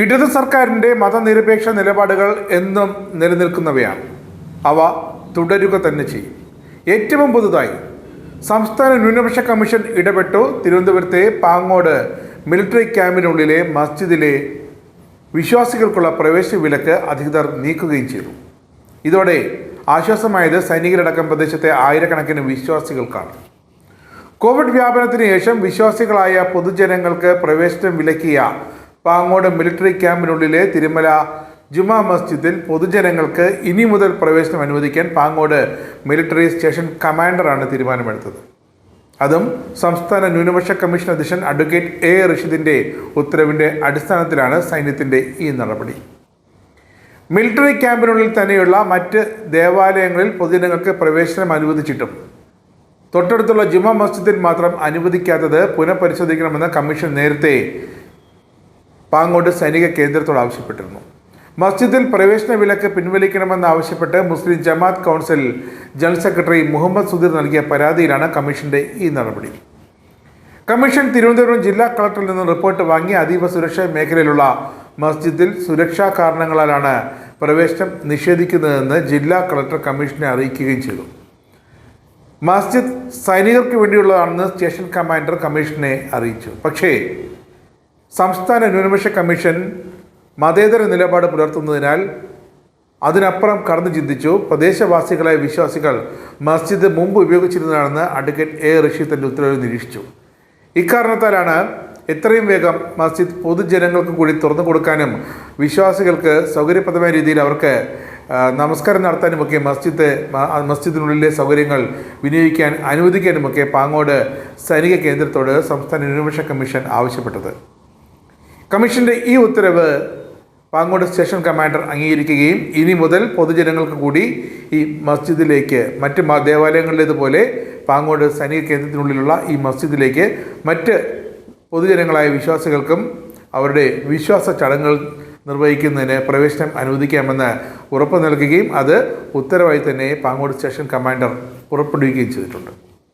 ഇടത് സർക്കാരിന്റെ മതനിരപേക്ഷ നിലപാടുകൾ എന്നും നിലനിൽക്കുന്നവയാണ്. അവ തുടരുക തന്നെ ചെയ്യും. ഏറ്റവും പുതുതായി സംസ്ഥാന ന്യൂനപക്ഷ കമ്മീഷൻ ഇടപെട്ടു തിരുവനന്തപുരത്തെ പാങ്ങോട് മിലിറ്ററി ക്യാമ്പിനുള്ളിലെ മസ്ജിദിലെ വിശ്വാസികൾക്കുള്ള പ്രവേശന വിലക്ക് അധികൃതർ നീക്കുകയും ചെയ്തു. ഇതോടെ ആശ്വാസമായത് സൈനികരടക്കം പ്രദേശത്തെ ആയിരക്കണക്കിന് വിശ്വാസികൾക്കാണ്. കോവിഡ് വ്യാപനത്തിന് ശേഷം വിശ്വാസികളായ പൊതുജനങ്ങൾക്ക് പ്രവേശനം വിലക്കിയ പാങ്ങോട് മിലിറ്ററി ക്യാമ്പിനുള്ളിലെ തിരുമല ജുമാ മസ്ജിദിൽ പൊതുജനങ്ങൾക്ക് ഇനി മുതൽ പ്രവേശനം അനുവദിക്കാൻ പാങ്ങോട് മിലിറ്ററി സ്റ്റേഷൻ കമാൻഡറാണ് തീരുമാനമെടുത്തത്. അതും സംസ്ഥാന ന്യൂനപക്ഷ കമ്മീഷൻ അധ്യക്ഷൻ അഡ്വക്കേറ്റ് എ റഷീദിന്റെ ഉത്തരവിന്റെ അടിസ്ഥാനത്തിലാണ് സൈന്യത്തിന്റെ ഈ നടപടി. മിലിറ്ററി ക്യാമ്പിനുള്ളിൽ തന്നെയുള്ള മറ്റ് ദേവാലയങ്ങളിൽ പൊതുജനങ്ങൾക്ക് പ്രവേശനം അനുവദിച്ചിട്ടും തൊട്ടടുത്തുള്ള ജുമാ മസ്ജിദിൽ മാത്രം അനുവദിക്കാത്തത് പുനഃപരിശോധിക്കണമെന്ന് കമ്മീഷൻ നേരത്തെ പാങ്ങോട് സൈനിക കേന്ദ്രത്തോട് ആവശ്യപ്പെട്ടിരുന്നു. മസ്ജിദിൽ പ്രവേശന വിലക്ക് പിൻവലിക്കണമെന്നാവശ്യപ്പെട്ട് Muslim Jamaat council general secretary Muhammad Sudheer നൽകിയ പരാതിയിലാണ് കമ്മീഷന്റെ ഈ നടപടി. കമ്മീഷൻ തിരുവനന്തപുരം ജില്ലാ കളക്ടറിൽ നിന്ന് റിപ്പോർട്ട് വാങ്ങി അതീവ സുരക്ഷാ മേഖലയിലുള്ള മസ്ജിദിൽ സുരക്ഷാ കാരണങ്ങളാലാണ് പ്രവേശനം നിഷേധിക്കുന്നതെന്ന് ജില്ലാ കളക്ടർ കമ്മീഷനെ അറിയിക്കുകയും ചെയ്തു. മസ്ജിദ് സൈനികർക്ക് വേണ്ടിയുള്ളതാണെന്ന് സ്റ്റേഷൻ കമാൻഡർ കമ്മീഷനെ അറിയിച്ചു. പക്ഷേ സംസ്ഥാന ന്യൂനപക്ഷ കമ്മീഷൻ മതേതര നിലപാട് പുലർത്തുന്നതിനാൽ അതിനപ്പുറം കടന്നു ചിന്തിച്ചു. പ്രദേശവാസികളായ വിശ്വാസികൾ മസ്ജിദ് മുമ്പ് ഉപയോഗിച്ചിരുന്നതാണെന്ന് അഡ്വക്കേറ്റ് എ. റഷീദ് തന്റെ ഉത്തരവിൽ നിരീക്ഷിച്ചു. ഇക്കാരണത്താലാണ് എത്രയും വേഗം മസ്ജിദ് പൊതുജനങ്ങൾക്ക് കൂടി തുറന്നു കൊടുക്കാനും വിശ്വാസികൾക്ക് സൗകര്യപ്രദമായ രീതിയിൽ അവർക്ക് നമസ്കാരം നടത്താനുമൊക്കെ മസ്ജിദ് മസ്ജിദിനുള്ളിലെ സൗകര്യങ്ങൾ വിനിയോഗിക്കാൻ അനുവദിക്കാനുമൊക്കെ പാങ്ങോട് സൈനിക കേന്ദ്രത്തോട് സംസ്ഥാന ന്യൂനപക്ഷ കമ്മീഷൻ ആവശ്യപ്പെട്ടത്. കമ്മീഷന്റെ ഈ ഉത്തരവ് പാങ്ങോട് സ്റ്റേഷൻ കമാൻഡർ അംഗീകരിക്കുകയും ഇനി മുതൽ പൊതുജനങ്ങൾക്ക് കൂടി ഈ മസ്ജിദിലേക്ക് മറ്റ് ദേവാലയങ്ങളിലേതുപോലെ പാങ്ങോട് സൈനിക കേന്ദ്രത്തിനുള്ളിലുള്ള ഈ മസ്ജിദിലേക്ക് മറ്റ് പൊതുജനങ്ങളായ വിശ്വാസികൾക്കും അവരുടെ വിശ്വാസ ചടങ്ങുകൾ നിർവഹിക്കുന്നതിന് പ്രവേശനം അനുവദിക്കാമെന്ന് ഉറപ്പ് നൽകുകയും അത് ഉത്തരവായി തന്നെ പാങ്ങോട് സ്റ്റേഷൻ കമാൻഡർ പുറപ്പെടുവിക്കുകയും ചെയ്തിട്ടുണ്ട്.